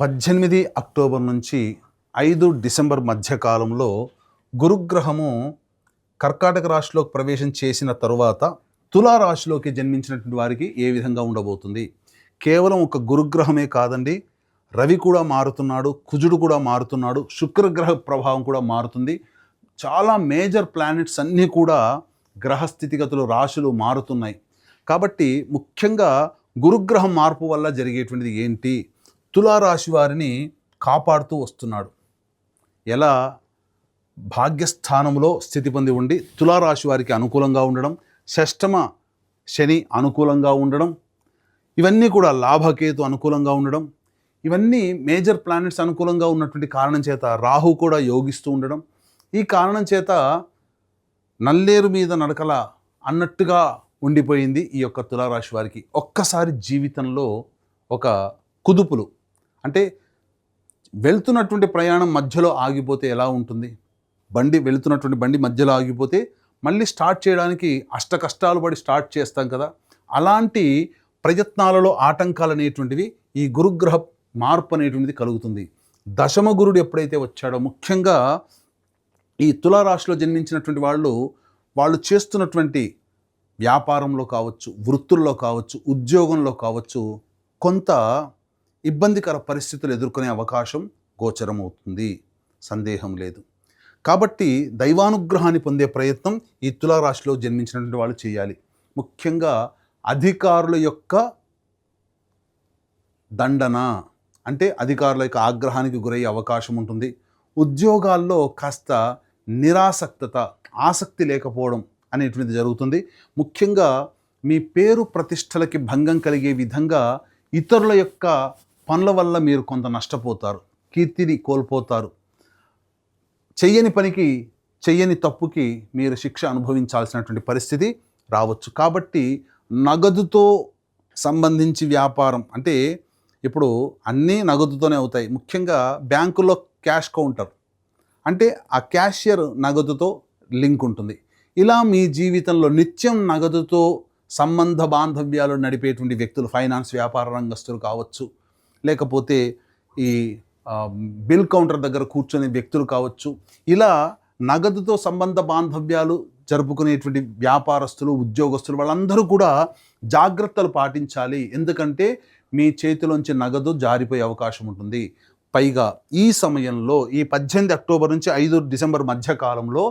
పద్దెనిమిది అక్టోబర్ నుంచి ఐదు డిసెంబర్ మధ్యకాలంలో గురుగ్రహము కర్కాటక రాశిలోకి ప్రవేశం చేసిన తరువాత తులా రాశిలోకి జన్మించినటువంటి వారికి ఏ విధంగా ఉండబోతుంది? కేవలం ఒక గురుగ్రహమే కాదండి రవి కూడా మారుతున్నాడు కుజుడు కూడా మారుతున్నాడు శుక్రగ్రహ ప్రభావం కూడా మారుతుంది. చాలా మేజర్ ప్లానెట్స్ అన్నీ కూడా గ్రహ స్థితిగతులు రాశులు మారుతున్నాయి. కాబట్టి ముఖ్యంగా గురుగ్రహం మార్పు వల్ల జరిగేటువంటిది ఏంటి? తులారాశి వారిని కాపాడుతూ వస్తున్నాడు. ఎలా? భాగ్యస్థానంలో స్థితి పొంది ఉండి తులారాశి వారికి అనుకూలంగా ఉండడం షష్టమ శని అనుకూలంగా ఉండడం ఇవన్నీ కూడా లాభకేతు అనుకూలంగా ఉండడం ఇవన్నీ మేజర్ ప్లానెట్స్ అనుకూలంగా ఉన్నటువంటి కారణం చేత రాహు కూడా యోగిస్తూ ఉండడం ఈ కారణం చేత నల్లేరు మీద నడకల అన్నట్టుగా ఉండిపోయింది ఈ యొక్క తులారాశి వారికి. ఒక్కసారి జీవితంలో ఒక కుదుపులు అంటే వెళ్తున్నటువంటి ప్రయాణం మధ్యలో ఆగిపోతే ఎలా ఉంటుంది? బండి వెళుతున్నటువంటి బండి మధ్యలో ఆగిపోతే మళ్ళీ స్టార్ట్ చేయడానికి అష్ట కష్టాలు పడి స్టార్ట్ చేస్తాం కదా? అలాంటి ప్రయత్నాలలో ఆటంకాలు అనేటువంటివి ఈ గురుగ్రహ మార్పు అనేటువంటిది కలుగుతుంది. దశమ గురుడు ఎప్పుడైతే వచ్చాడో ముఖ్యంగా ఈ తులారాశిలో జన్మించినటువంటి వాళ్ళు వాళ్ళు చేస్తున్నటువంటి వ్యాపారంలో కావచ్చు వృత్తుల్లో కావచ్చు ఉద్యోగంలో కావచ్చు కొంత ఇబ్బందికర పరిస్థితులు ఎదుర్కొనే అవకాశం గోచరమవుతుంది. సందేహం లేదు. కాబట్టి దైవానుగ్రహాన్ని పొందే ప్రయత్నం ఈ తులారాశిలో జన్మించినటువంటి వాళ్ళు చేయాలి. ముఖ్యంగా అధికారుల యొక్క దండన అంటే అధికారుల యొక్క ఆగ్రహానికి గురయ్యే అవకాశం ఉంటుంది. ఉద్యోగాల్లో కాస్త నిరాసక్తత ఆసక్తి లేకపోవడం అనేటువంటిది జరుగుతుంది. ముఖ్యంగా మీ పేరు ప్రతిష్టలకి భంగం కలిగే విధంగా ఇతరుల యొక్క పనుల వల్ల మీరు కొంత నష్టపోతారు కీర్తిని కోల్పోతారు. చెయ్యని పనికి చెయ్యని తప్పుకి మీరు శిక్ష అనుభవించాల్సినటువంటి పరిస్థితి రావచ్చు. కాబట్టి నగదుతో సంబంధించి వ్యాపారం అంటే ఇప్పుడు అన్నీ నగదుతోనే అవుతాయి. ముఖ్యంగా బ్యాంకులో క్యాష్ కౌంటర్ అంటే ఆ క్యాషియర్ నగదుతో లింక్ ఉంటుంది. ఇలా మీ జీవితంలో నిత్యం నగదుతో సంబంధ బాంధవ్యాలు నడిపేటువంటి వ్యక్తులు ఫైనాన్స్ వ్యాపార రంగస్తులు కావచ్చు లేకపోతే ఈ బిల్ కౌంటర్ దగ్గర కూర్చొని వ్యక్తులు కావచ్చు ఇలా నగదుతో సంబంధ బాంధవ్యాలు జరుపుకునేటువంటి వ్యాపారస్తులు ఉద్యోగస్తులు వాళ్ళందరూ కూడా జాగ్రత్తలు పాటించాలి. ఎందుకంటే మీ చేతిలోంచి నగదు జారిపోయే అవకాశం ఉంటుంది. పైగా ఈ సమయంలో ఈ పద్దెనిమిది అక్టోబర్ నుంచి ఐదు డిసెంబర్ మధ్య కాలంలో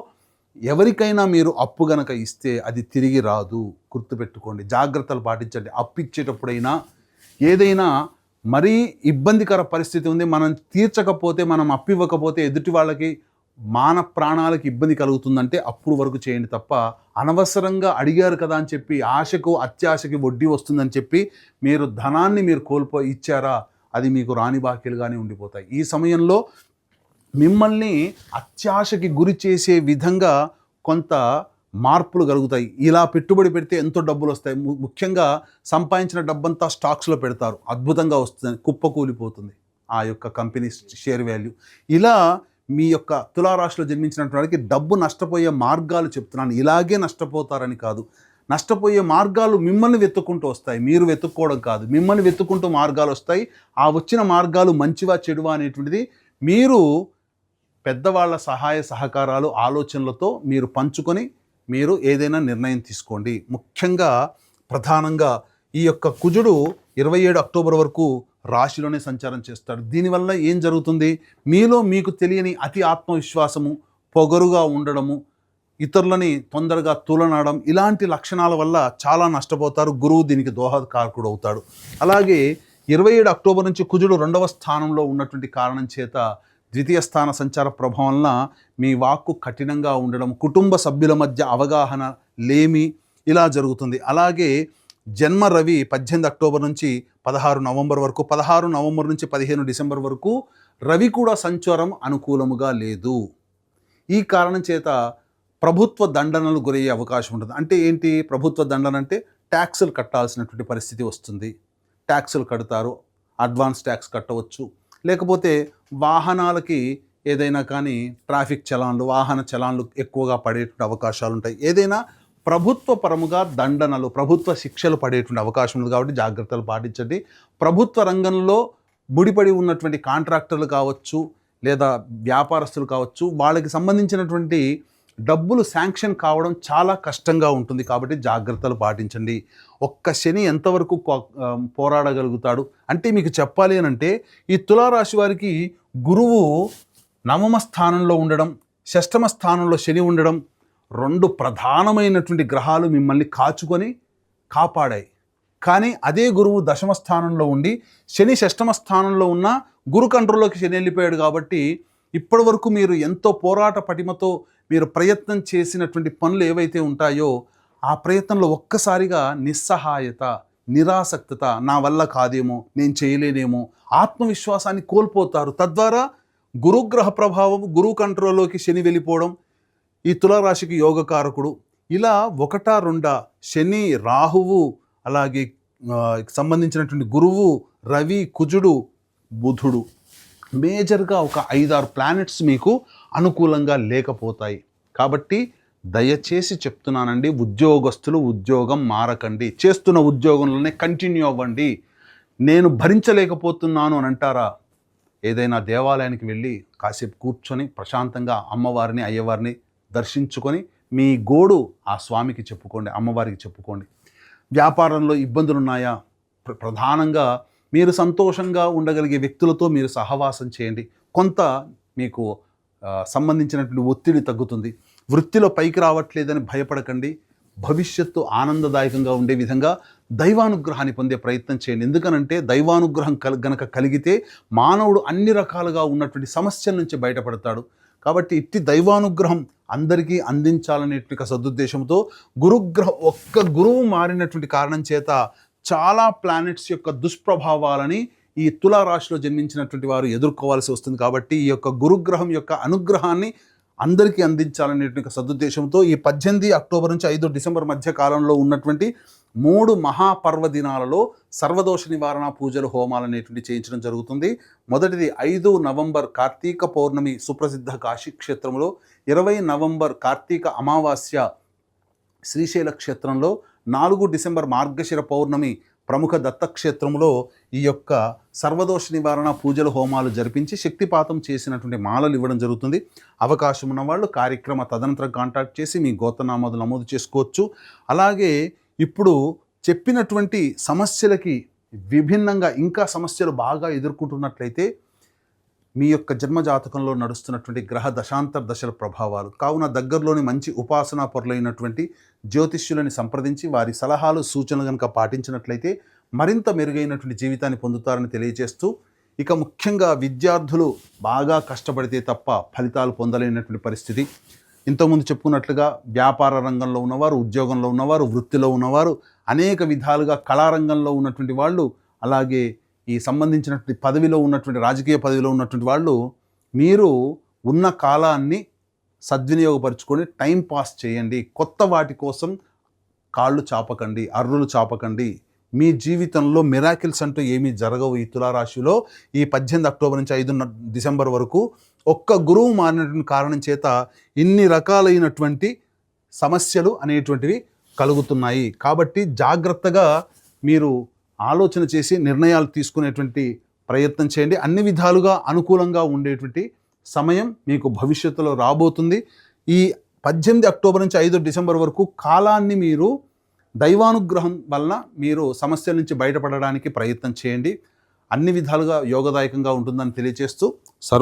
ఎవరికైనా మీరు అప్పు గనక ఇస్తే అది తిరిగి రాదు. గుర్తుపెట్టుకోండి. జాగ్రత్తలు పాటించండి. అప్పు ఇచ్చేటప్పుడైనా ఏదైనా మరీ ఇబ్బందికర పరిస్థితి ఉంది. మనం తీర్చకపోతే మనం అప్పివ్వకపోతే ఎదుటి వాళ్ళకి మాన ప్రాణాలకు ఇబ్బంది కలుగుతుందంటే అప్పుడు వరకు చేయండి తప్ప అనవసరంగా అడిగారు కదా అని చెప్పి ఆశకు అత్యాశకి వడ్డీ వస్తుందని చెప్పి మీరు ధనాన్ని మీరు కోల్పో ఇచ్చారా? అది మీకు రాని బాకీలుగానే ఉండిపోతాయి. ఈ సమయంలో మిమ్మల్ని అత్యాశకి గురి చేసే విధంగా కొంత మార్పులు కలుగుతాయి. ఇలా పెట్టుబడి పెడితే ఎంతో డబ్బులు వస్తాయి. ముఖ్యంగా సంపాదించిన డబ్బంతా స్టాక్స్లో పెడతారు. అద్భుతంగా వస్తుంది. కుప్పకూలిపోతుంది ఆ యొక్క కంపెనీ షేర్ వాల్యూ. ఇలా మీ యొక్క తులారాశిలో జన్మించినటువంటి వాడికి డబ్బు నష్టపోయే మార్గాలు చెప్తున్నాను. ఇలాగే నష్టపోతారని కాదు. నష్టపోయే మార్గాలు మిమ్మల్ని వెతుక్కుంటూ వస్తాయి. మీరు వెతుక్కోవడం కాదు. మిమ్మల్ని వెతుక్కుంటూ మార్గాలు వస్తాయి. ఆ వచ్చిన మార్గాలు మంచివా చెడువా అనేటువంటిది మీరు పెద్దవాళ్ళ సహాయ సహకారాలు ఆలోచనలతో మీరు పంచుకొని మీరు ఏదైనా నిర్ణయం తీసుకోండి. ముఖ్యంగా ప్రధానంగా ఈ యొక్క కుజుడు ఇరవై ఏడు అక్టోబర్ వరకు రాశిలోనే సంచారం చేస్తాడు. దీనివల్ల ఏం జరుగుతుంది? మీలో మీకు తెలియని అతి ఆత్మవిశ్వాసము పొగరుగా ఉండడము ఇతరులని తొందరగా తూలనాడడం ఇలాంటి లక్షణాల వల్ల చాలా నష్టపోతారు. గురువు దీనికి దోహదకారకుడు అవుతాడు అలాగే ఇరవై ఏడు అక్టోబర్ నుంచి కుజుడు రెండవ స్థానంలో ఉన్నటువంటి కారణం చేత ద్వితీయ స్థాన సంచార ప్రభావం వలన మీ వాక్కు కఠినంగా ఉండడం కుటుంబ సభ్యుల మధ్య అవగాహన లేమి ఇలా జరుగుతుంది. అలాగే జన్మ రవి పద్దెనిమిది అక్టోబర్ నుంచి పదహారు నవంబర్ వరకు పదహారు నవంబర్ నుంచి పదిహేను డిసెంబర్ వరకు రవి కూడా సంచారం అనుకూలముగా లేదు. ఈ కారణం చేత ప్రభుత్వ దండనలు గురయ్యే అవకాశం ఉంటుంది. అంటే ఏంటి? ప్రభుత్వ దండన అంటే ట్యాక్సులు కట్టాల్సినటువంటి పరిస్థితి వస్తుంది. ట్యాక్సులు కడతారు అడ్వాన్స్ ట్యాక్స్ కట్టవచ్చు లేకపోతే వాహనాలకి ఏదైనా కానీ ట్రాఫిక్ చలాన్లు వాహన చలాన్లు ఎక్కువగా పడేటువంటి అవకాశాలు ఉంటాయి. ఏదైనా ప్రభుత్వ పరముగా దండనలు ప్రభుత్వ శిక్షలు పడేటువంటి అవకాశం ఉంది కాబట్టి జాగ్రత్తలు పాటించండి. ప్రభుత్వ రంగంలో ముడిపడి ఉన్నటువంటి కాంట్రాక్టర్లు కావచ్చు లేదా వ్యాపారస్తులు కావచ్చు వాళ్ళకి సంబంధించినటువంటి డబ్బులు శాంక్షన్ కావడం చాలా కష్టంగా ఉంటుంది కాబట్టి జాగ్రత్తలు పాటించండి. ఒక్క శని ఎంతవరకు పోరాడగలుగుతాడు? అంటే మీకు చెప్పాలి అని అంటే ఈ తులారాశి వారికి గురువు నవమ స్థానంలో ఉండడం షష్టమ స్థానంలో శని ఉండడం రెండు ప్రధానమైనటువంటి గ్రహాలు మిమ్మల్ని కాచుకొని కాపాడాయి. కానీ అదే గురువు దశమ స్థానంలో ఉండి శని షష్టమ స్థానంలో ఉన్న గురు కంట్రోల్లోకి శని వెళ్ళిపోయాడు కాబట్టి ఇప్పటి వరకు మీరు ఎంతో పోరాట పటిమతో మీరు ప్రయత్నం చేసినటువంటి పనులు ఏవైతే ఉంటాయో ఆ ప్రయత్నంలో ఒక్కసారిగా నిస్సహాయత నిరాసక్తత నా వల్ల కాదేమో నేను చేయలేనేమో ఆత్మవిశ్వాసాన్ని కోల్పోతారు. తద్వారా గురుగ్రహ ప్రభావం గురువు కంట్రోల్లోకి శని వెళ్ళిపోవడం ఈ తులారాశికి యోగకారకుడు. ఇలా ఒకటా రెండా శని రాహువు అలాగే సంబంధించినటువంటి గురువు రవి కుజుడు బుధుడు. మేజర్గా ఒక ఐదారు ప్లానెట్స్ మీకు అనుకూలంగా లేకపోతాయి. కాబట్టి దయచేసి చెప్తున్నానండి ఉద్యోగస్తులు ఉద్యోగం మారకండి. చేస్తున్న ఉద్యోగంలోనే కంటిన్యూ అవ్వండి. నేను భరించలేకపోతున్నాను అని అంటారా? ఏదైనా దేవాలయానికి వెళ్ళి కాసేపు కూర్చొని ప్రశాంతంగా అమ్మవారిని అయ్యవారిని దర్శించుకొని మీ గోడు ఆ స్వామికి చెప్పుకోండి అమ్మవారికి చెప్పుకోండి. వ్యాపారంలో ఇబ్బందులు ఉన్నాయా ప్రధానంగా మీరు సంతోషంగా ఉండగలిగే వ్యక్తులతో మీరు సహవాసం చేయండి. కొంత మీకు సంబంధించినటువంటి ఒత్తిడి తగ్గుతుంది. వృత్తిలో పైకి రావట్లేదని భయపడకండి. భవిష్యత్తు ఆనందదాయకంగా ఉండే విధంగా దైవానుగ్రహాన్ని పొందే ప్రయత్నం చేయండి. ఎందుకనంటే దైవానుగ్రహం కల్ గనక కలిగితే మానవుడు అన్ని రకాలుగా ఉన్నటువంటి సమస్యల నుంచి బయటపడతాడు. కాబట్టి ఇట్టి దైవానుగ్రహం అందరికీ అందించాలనేటువంటి సదుద్దేశంతో గురుగ్రహం ఒక్క గురువు మారినటువంటి కారణం చేత చాలా ప్లానెట్స్ యొక్క దుష్ప్రభావాలని ఈ తులారాశిలో జన్మించినటువంటి వారు ఎదుర్కోవాల్సి వస్తుంది కాబట్టి ఈ యొక్క గురుగ్రహం యొక్క అనుగ్రహాన్ని అందరికీ అందించాలనేటువంటి సదుద్దేశంతో ఈ పద్దెనిమిది అక్టోబర్ నుంచి ఐదు డిసెంబర్ మధ్య కాలంలో ఉన్నటువంటి మూడు మహాపర్వదినాలలో సర్వదోష నివారణ పూజలు హోమాలు అనేటువంటి చేయించడం జరుగుతుంది. మొదటిది ఐదు నవంబర్ కార్తీక పౌర్ణమి సుప్రసిద్ధ కాశీ క్షేత్రంలో ఇరవై నవంబర్ కార్తీక అమావాస్య శ్రీశైల క్షేత్రంలో నాలుగు డిసెంబర్ మార్గశిర పౌర్ణమి ప్రముఖ దత్తక్షేత్రంలో ఈ యొక్క సర్వదోష నివారణ పూజల హోమాలు జరిపించి శక్తిపాతం చేసినటువంటి మాలలు ఇవ్వడం జరుగుతుంది. అవకాశం ఉన్న వాళ్ళు కార్యక్రమ తదనంతరం కాంటాక్ట్ చేసి మీ గోతనామాలు నమోదు చేసుకోవచ్చు. అలాగే ఇప్పుడు చెప్పినటువంటి సమస్యలకి విభిన్నంగా ఇంకా సమస్యలు బాగా ఎదుర్కొంటున్నట్లయితే మీ యొక్క జన్మజాతకంలో నడుస్తున్నటువంటి గ్రహ దశాంతర దశల ప్రభావాలు కావున దగ్గరలోని మంచి ఉపాసనా పొరలైనటువంటి జ్యోతిష్యులని సంప్రదించి వారి సలహాలు సూచనలు కనుక పాటించినట్లయితే మరింత మెరుగైనటువంటి జీవితాన్ని పొందుతారని తెలియజేస్తూ ఇక ముఖ్యంగా విద్యార్థులు బాగా కష్టపడితే తప్ప ఫలితాలు పొందలేనటువంటి పరిస్థితి. ఇంతకుముందు చెప్పుకున్నట్లుగా వ్యాపార రంగంలో ఉన్నవారు ఉద్యోగంలో ఉన్నవారు వృత్తిలో ఉన్నవారు అనేక విధాలుగా కళారంగంలో ఉన్నటువంటి వాళ్ళు అలాగే ఈ సంబంధించినటువంటి పదవిలో ఉన్నటువంటి రాజకీయ పదవిలో ఉన్నటువంటి వాళ్ళు మీరు ఉన్న కాలాన్ని సద్వినియోగపరుచుకొని టైం పాస్ చేయండి. కొత్త వాటి కోసం కాళ్ళు చాపకండి అర్రులు చాపకండి. మీ జీవితంలో మిరాకిల్స్ అంటూ ఏమీ జరగవు. ఈ తులారాశిలో ఈ పద్దెనిమిది అక్టోబర్ నుంచి ఐదు డిసెంబర్ వరకు ఒక్క గురువు మారినటువంటి కారణం చేత ఇన్ని రకాలైనటువంటి సమస్యలు అనేటువంటివి కలుగుతున్నాయి. కాబట్టి జాగ్రత్తగా మీరు ఆలోచన చేసి నిర్ణయాలు తీసుకునేటువంటి ప్రయత్నం చేయండి. అన్ని విధాలుగా అనుకూలంగా ఉండేటువంటి సమయం మీకు భవిష్యత్తులో రాబోతుంది. ఈ పద్దెనిమిది అక్టోబర్ నుంచి ఐదు డిసెంబర్ వరకు కాలాన్ని మీరు దైవానుగ్రహం వలన మీరు సమస్యల నుంచి బయటపడడానికి ప్రయత్నం చేయండి. అన్ని విధాలుగా యోగదాయకంగా ఉంటుందని తెలియజేస్తూ సర్వ